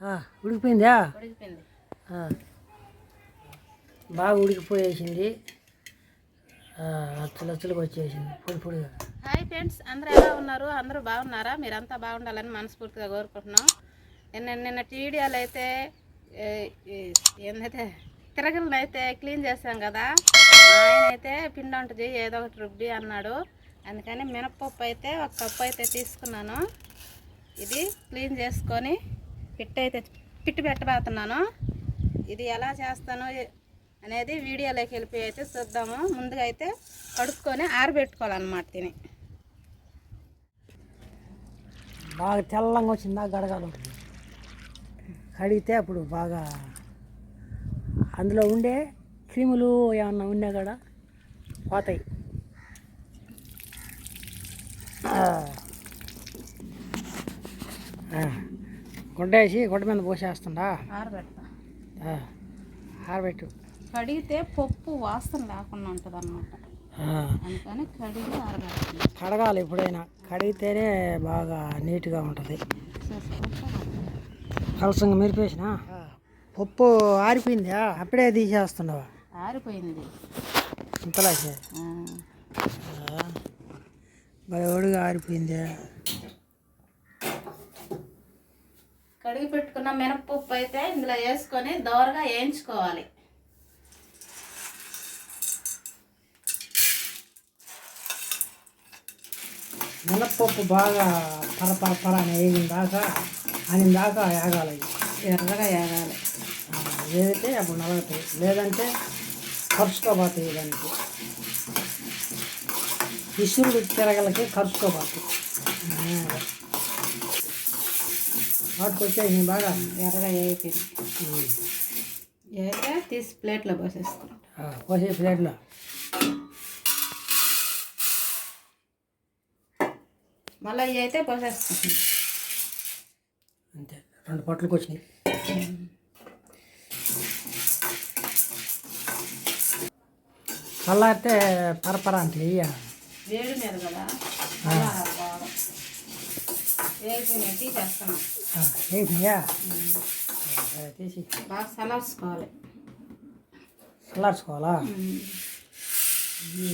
ఉడికిపోయిందా. బాగా ఉడికిపోయేసింది. అచ్చులుగా వచ్చేసింది పొడి పొడిగా. హాయ్ ఫ్రెండ్స్ అందరూ ఎలా ఉన్నారు? అందరూ బాగున్నారా? మీరంతా బాగుండాలని మనస్ఫూర్తిగా కోరుకుంటున్నాం. నిన్న నిన్న వీడియోలు అయితే ఏందైతే తిరగలను అయితే క్లీన్ చేసాం కదా. ఆయన అయితే పిండి ఉంటుంది ఏదో ఒకటి రుబ్బి అన్నాడు. అందుకని మినప్పప్పు అయితే ఒక కప్పు అయితే తీసుకున్నాను. ఇది క్లీన్ చేసుకొని పిట్ అయితే పిట్టు పెట్టబోతున్నాను. ఇది ఎలా చేస్తాను అనేది వీడియోలోకి వెళ్ళిపోయి అయితే చూద్దాము. ముందుగా అయితే కడుక్కొని ఆరబెట్టుకోవాలన్నమాట తిని బాగా తెల్లంగా వచ్చిందా గడగాలి? ఉంటుంది కడిగితే అప్పుడు బాగా అందులో ఉండే క్రిములు ఏమన్నా ఉన్నా కూడా పోతాయి. ఆ. ఆ. గుడ్డ మీద పోసేస్తుండా ఆరబెడతా. ఆ. ఆరబెట్టు. కడిగితే పప్పు వాసన లేకుండా ఉంటుంది అనమాట. అందుకని కడిగి ఆరబెడతాను కడగాలి ఎప్పుడైనా. కడిగితేనే బాగా నీట్గా ఉంటుంది. కలసంగా మెరిపేసిన? పప్పు ఆరిపోయిందా? అప్పుడే తీసేస్తున్నావా? ఆరిపోయింది. ఇంతలాగే? ఆ, బయలుగా ఆరిపోయిందా? కడిగి పెట్టుకున్న మినపప్పు అయితే ఇందులో వేసుకొని దోరగా వేయించుకోవాలి. మినప్పప్పు బాగా పర పర పర అని వేగిన దాకా అని దాకా అవి. ఎర్రగా ఆ, వేగితే అప్పుడు నలుగుతాయి. లేదంటే కరుచుకోబోతాయి దానికి. విసురుడు తిరగలకి కరుచుకోబోతాయి వాటికి వచ్చేసి బాగా. ఎర్రగా ఉమ్. అయితే తీసి ప్లేట్లో పోసేస్తాం పోసే ప్లేట్లో. మళ్ళీ ఇవి అయితే పోసేస్తాం అంతే రెండు పొట్లకు వచ్చినాయి. చల్లారితే పరపర అంటే వేడి మీద కదా. వేగిపోయినాయి తీసేస్తున్నాం వేసినాయా తీసి బాగా చల్లార్చుకోవాలి చల్లార్చుకోవాలా ఈ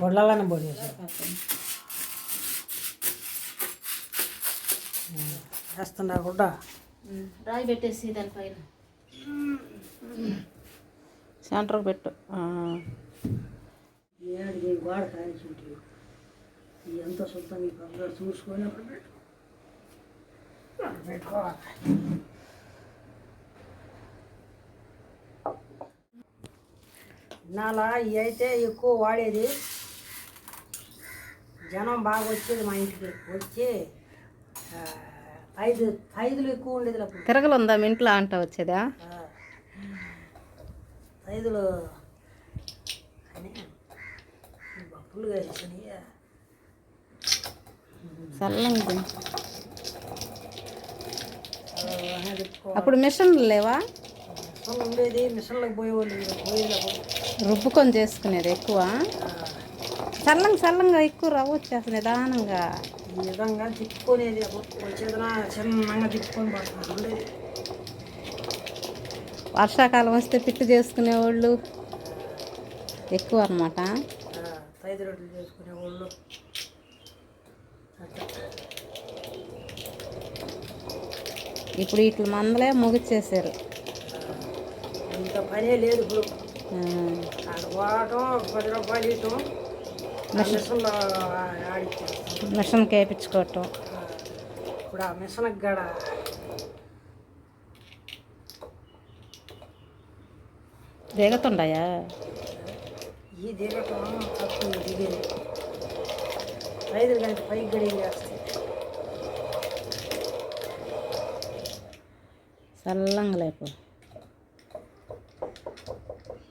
గొడ్లలోనే పోసేసారు వేస్తుండ గుడ్డ రాయి పెట్టేసి దానిపైన సెంటర్కి పెట్టు. గోడ కాల్చి ఎంత పక్కన చూసుకొని అప్పుడు పెట్టు. నాలా ఇవి అయితే ఎక్కువ వాడేది. జనం బాగా వచ్చేది మా ఇంటికి. వచ్చి ఐదు ఐదులు ఎక్కువ ఉండేది అప్పుడు తిరగలు ఉందా మీ ఇంట్లో అంట వచ్చేదా? ఐదులు. అని బప్పులు చల్లంగా అప్పుడు మిషన్లు లేవా? ఉండేది మిషన్లకు పోయేవాళ్ళు రుబ్బుకొని చేసుకునేది ఎక్కువ? చల్లంగా చల్లంగా ఎక్కువ రవ్వ వచ్చేస్తుంది నిదానంగా. విధంగా తిప్పుకునేది చిన్నగా తిప్పుకొని ఉండేది. వర్షాకాలం వస్తే పిట్టు చేసుకునేవాళ్ళు ఎక్కువ అనమాట చేసుకునేవాళ్ళు. ఇప్పుడు వీటి మందలే ముగిచ్చేసారు. ఇంత పనే లేదు ఇప్పుడు. పది ఆడిచ్చేస్తాం. మిషన్కి వేయించుకోవటం ఇప్పుడు ఆ మిషన్కి గడ దిగుతుండయా? ఈ దిగటం తక్కువ దిగేది. ఐదు గంట పైకి గడిగి చల్లంగా లేపు.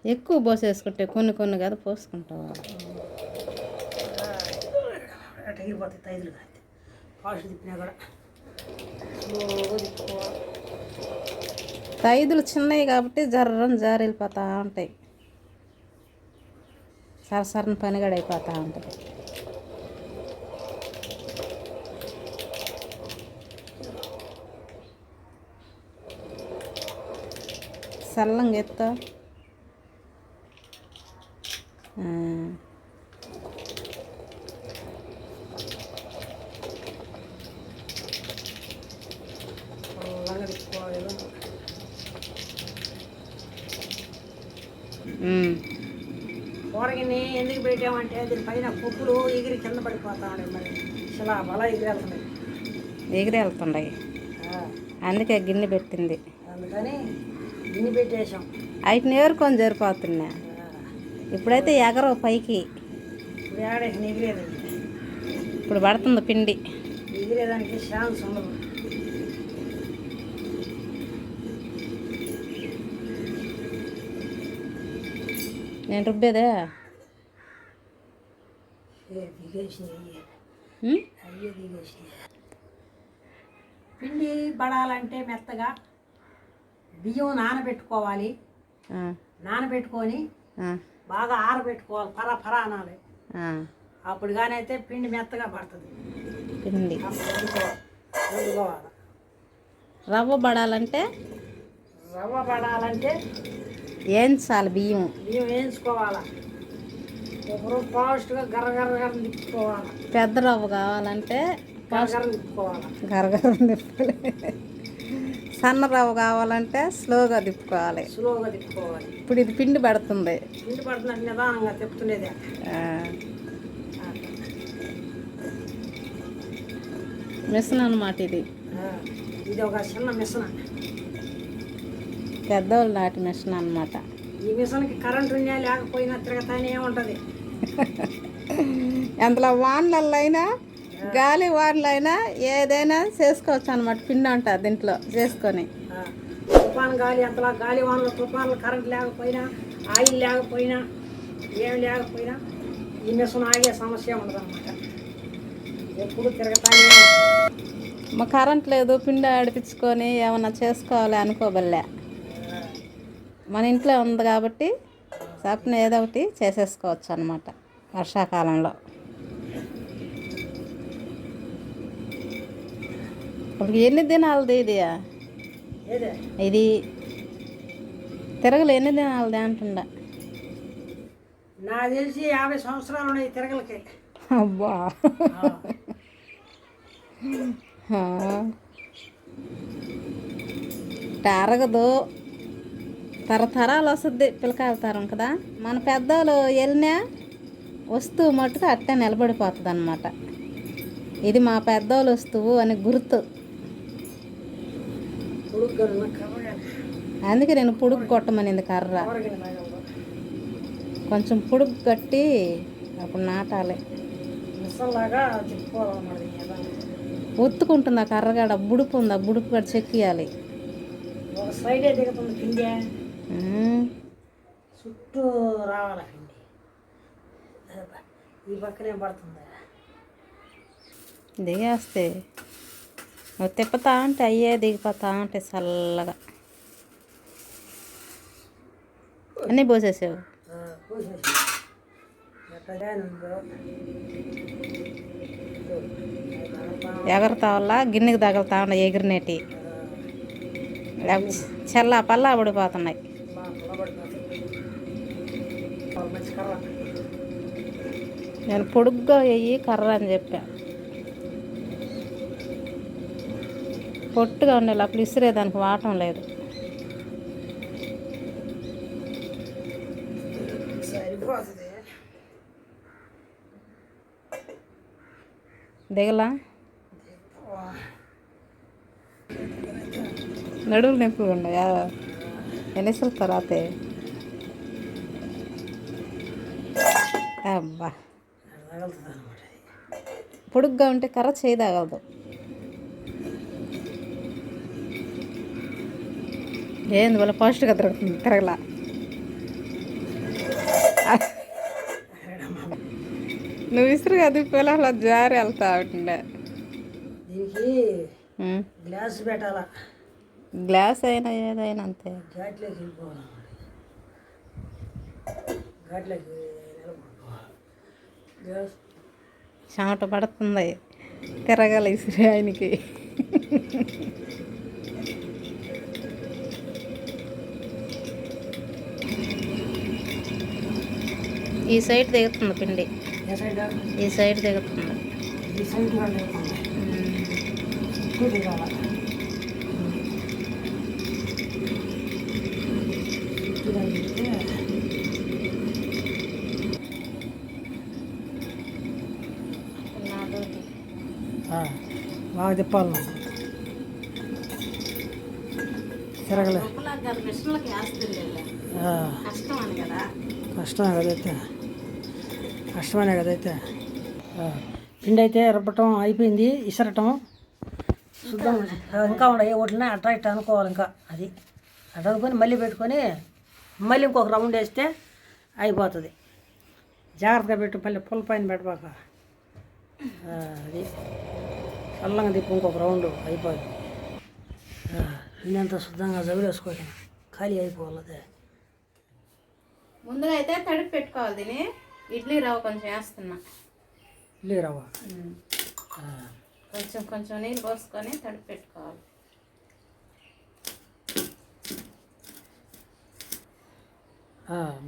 ఎక్కువ పోసేసుకుంటే కొన్ని కొన్ని కదా పోసుకుంటావా? తైదులు చిన్నవి కాబట్టి జర్రం జారి వెళ్ళిపోతూ ఉంటాయి. సరసరని పనిగడ ఉంటుంది చల్లంగా ఎత్తా. కూరగిని ఎందుకు పెట్టామంటే దీని పైన కుప్పులు ఎగిరి కింద పడిపోతాడు మరి. అసలు ఆ బల ఎగిరి వెళ్తున్నాయి ఎగిరి వెళ్తుండయి ఆ, అందుకే గిన్నె పెట్టింది. అందుకని పెట్టేసాం వాటిని ఏరుకొని జరిపోతున్నా ఇప్పుడైతే ఎగరవు పైకి. ఇప్పుడు పడుతుంది పిండి. ఎగిరేదానికి ఛాన్స్ ఉండదు. నేను రుబ్బేదే? పిండి పడాలంటే మెత్తగా బియ్యం నానబెట్టుకోవాలి. నానబెట్టుకొని బాగా ఆరబెట్టుకోవాలి. పర పర అనాలి. అప్పుడు కానీ అయితే పిండి మెత్తగా పడుతుంది. పిండి. రవ్వ పడాలంటే? రవ్వ పడాలంటే వేయించాలి బియ్యం. బియ్యం వేయించుకోవాలా. ఒకరు తిప్పుకోవాలి పెద్ద రవ్వ కావాలంటే గర్ర తిప్పుకోవాలి గరగర తిప్పాలి సన్న రవ్వ కావాలంటే స్లోగా తిప్పుకోవాలి. స్లోగా తిప్పుకోవాలి. ఇప్పుడు ఇది పిండి పడుతుంది. పిండి పడుతున్నట్టు నిదానంగా తిప్పుతుండేది. మిషన్ అనమాట ఇది. ఇది ఒక చిన్న మిషన్. పెద్దవాళ్ళు నాటి మిషన్ అనమాట ఈ మిషన్కి కరెంట్ ఉన్నా లేకపోయినా తిరగతానే ఉంటుంది. అందులో వానలలో అయినా గాలి వానలు అయినా ఏదైనా చేసుకోవచ్చు అనమాట పిండి అంటారు దీంట్లో చేసుకొని. తుఫాన్ గాలి అంతలా గాలి వానలు తుఫాన్లు కరెంట్ లేకపోయినా ఆయిల్ లేకపోయినా ఏం లేకపోయినా ఈ మిషన్ ఆగే సమస్య ఉండదు అనమాట ఎప్పుడు తిరగతానే. మా కరెంట్ లేదు పిండి ఆడిపించుకొని ఏమన్నా చేసుకోవాలి అనుకోబల్లే. మన ఇంట్లో ఉంది కాబట్టి సప్న ఏదో ఒకటి చేసేసుకోవచ్చు అనమాట వర్షాకాలంలో. ఇప్పుడు ఎన్ని దినాలది ఇది? ఇది తిరగలు ఎన్ని దినాలది అంటుండ? నాకు తెలిసి యాభై సంవత్సరాలు ఉన్నాయి తిరగలకి. అబ్బా. అరగదు తరతరాలు వస్తుంది పిల్లకాయల తరం కదా. మన పెద్దోళ్ళు వెళ్ళినా వస్తువు మట్టుకు అట్టే నిలబడిపోతుంది అనమాట ఇది మా పెద్దోళ్ళు వస్తువు అని గుర్తు. అందుకే నేను పొడుగు కొట్టమనింది కర్ర. కొంచెం పొడుగు కట్టి అప్పుడు నాటాలి. ఒత్తుకుంటుంది ఆ కర్రగాడ బుడుపు ఉంది ఆ బుడుపు గడ చెక్కియాలి. చుట్టూ రావాలి పిండి అబ్బా, ఈ పక్కనే పడుతుంది దిగేస్తే తిప్పుతా ఉంటే అయ్యే దిగిపోతా ఉంటే చల్లగా. అన్నీ పోసేసావు. ఎగరతా వల్ల గిన్నెకి తగులుతా ఉండే ఎగిరినేటి. చల్ల పల్లా పడిపోతున్నాయి. నేను పొడుగ్గా వెయ్యి కర్ర అని చెప్పా. పొట్టుగా అప్పుడు విసిరే దానికి వాటం లేదు. దిగలా? నడువులు నొప్పులు ఉన్నాయా ఎన్నిసార్లు తర్వాత? అబ్బా. పొడుగ్గా ఉంటే కర్ర చేయదాగలదు ఏంది వాళ్ళ ఫాస్ట్గా తిరుగుతుంది తిరగలా? నువ్వు విసురుగా అది పిల్లల జారి వెళ్తా ఉంటుండే దీనికి. గ్లాస్ పెట్టాలా? గ్లాస్ అయినా ఏదైనా అంతే. ఘాట్లోకి గ్లాస్. చెమట పడుతుంది. తిరగాలి ఇసురు ఆయనకి ఈ సైడ్ దిగుతుంది పిండి. ఈ సైడ్ దిగుతుంది. బాగా. తిరగలే. అని కదా. కష్టమే కదైతే కష్టమనే కదైతే ఆ, పిండి అయితే రుబ్బటం అయిపోయింది ఇసరటం. శుద్ధం ఇంకా ఉన్నాయి ఓట్లనే అట్లా ఇట్ట అనుకోవాలి ఇంకా. అది అట్ట అనుకొని మళ్ళీ పెట్టుకొని మళ్ళీ ఇంకొక రౌండ్ వేస్తే అయిపోతుంది. జాగ్రత్తగా పెట్టు మళ్ళీ పుల్ల పైన పెట్టబాక. అది చల్లంగా తిప్పు ఇంకొక రౌండ్ అయిపోయింది పిండి శుద్ధంగా జవిలేసుకోవటం ఖాళీ అయిపోవాలి అదే. ముందుగా అయితే తడిపి పెట్టుకోవాలి దీన్ని. ఇడ్లీ రవ్వ కొంచెం వేస్తున్నా. ఇడ్లీ రవ్వ. కొంచెం కొంచెం నీళ్ళు పోసుకొని తడిపి పెట్టుకోవాలి.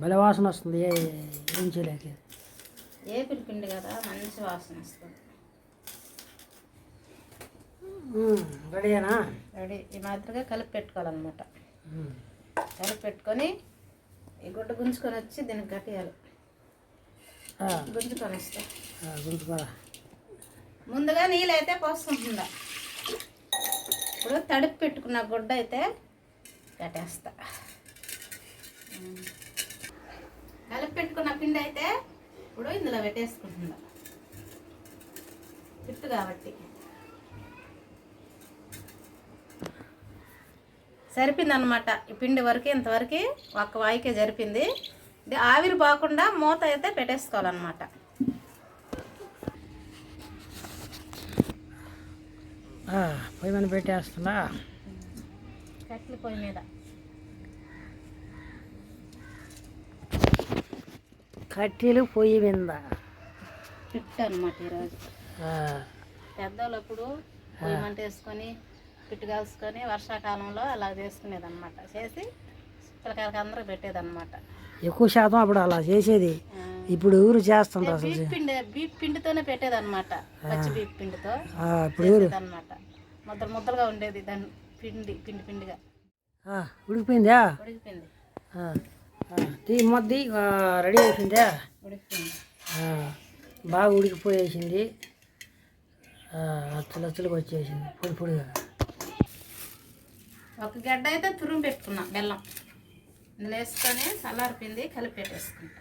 భలే వాసన వస్తుంది. ఏ ఏం చేయలేక? ఏపిల్ పిండి కదా మంచి వాసన వస్తుంది. రెడీనా రెడీ. ఈ మాదిరిగా కలిపి పెట్టుకోవాలన్నమాట. కలిపి పెట్టుకొని ఈ గుడ్డ గుంజుకొని వచ్చి దీనికి కట్టేయాలి. గుంజుకొని వస్తే గుంతుకోరా ముందుగా నీళ్ళు అయితే పోసుకుంటుందా ఇప్పుడు తడిపి పెట్టుకున్న గుడ్డ అయితే కట్టేస్తా. కలిపి పెట్టుకున్న పిండి అయితే ఇప్పుడు ఇందులో పెట్టేసుకుంటుందా పిట్టు కాబట్టి. సరిపోయిందనమాట ఈ పిండి వరకు ఇంతవరకు ఒక్క వాయికే జరిపింది. ఆవిరి పోకుండా మూత అయితే పెట్టేసుకోవాలన్నమాట. పొయ్యి మీద పెట్టేస్తున్నా. కట్టెల పొయ్యి మీద. కట్టెలు పొయ్యి మీద. పిట్టు అనమాట ఈరోజు పెద్దోళ్ళప్పుడు పొయ్యి మంట వేసుకొని పిట్టు కాల్చుకొని వర్షాకాలంలో అలా చేసుకునేది అనమాట చేసి పిల్లకాయలకి అందరూ పెట్టేదన్నమాట. ఎక్కువ శాతం అప్పుడు అలా చేసేది. ఇప్పుడు ఎవరు చేస్తుండ్రు అసలు. బీప్ పిండి బీప్ పిండితోనే పెట్టేదన్నమాట. పచ్చి బీప్ పిండితో ఇప్పుడు ఎవరు అనమాట ముద్దలు ముద్దలుగా ఉండేది దాని పిండి పిండి పిండిగా. ఉడికిపోయిందా? ఉడికిపోయింది. తీ మొద్ది రెడీ అయిపోయిందా? ఉడికిపోయింది. బాగా ఉడికిపోయేసింది. అచ్చలు అచ్చలుగా వచ్చేసింది పొడి పొడిగా. ఒక గడ్డ అయితే తురుము పెట్టుకున్నా బెల్లం. ఇందులో వేసుకొని చల్లారిపింది కలిపి పెట్టేసుకుంటా.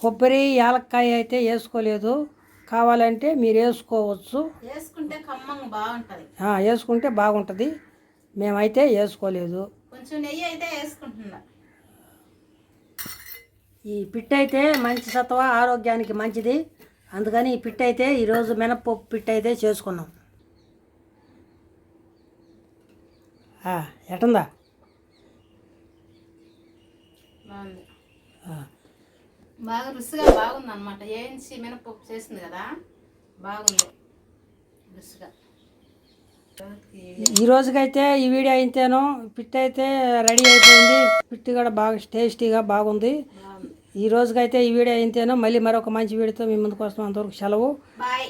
కొబ్బరి యాలక్కాయ అయితే వేసుకోలేదు. కావాలంటే మీరు వేసుకోవచ్చు. వేసుకుంటే కమ్మంగా బాగుంటుంది. వేసుకుంటే బాగుంటుంది. మేమైతే వేసుకోలేదు. కొంచెం నెయ్యి అయితే వేసుకుంటున్నా. ఈ పిట్ట అయితే మంచి సత్వ ఆరోగ్యానికి మంచిది. అందుకని ఈ పిట్ట అయితే ఈరోజు మినప్పప్పు పిట్ట అయితే చేసుకున్నాం. ఎటుందా? బాగా రుచిగా బాగుంది అనమాట వేయించి మినపప్పు చేసింది కదా? బాగుంది. రుచిగా. ఈ రోజుకైతే ఈ వీడియో అయితేనో పిట్ట అయితే రెడీ అయిపోయింది. పిట్టి కూడా బాగా టేస్టీగా బాగుంది. బాగుంది. ఈ రోజుకైతే ఈ వీడియో అయితేనో మళ్ళీ మరొక మంచి వీడియోతో మీ ముందుకు వస్తాం. అంతవరకు సెలవు. బాయ్.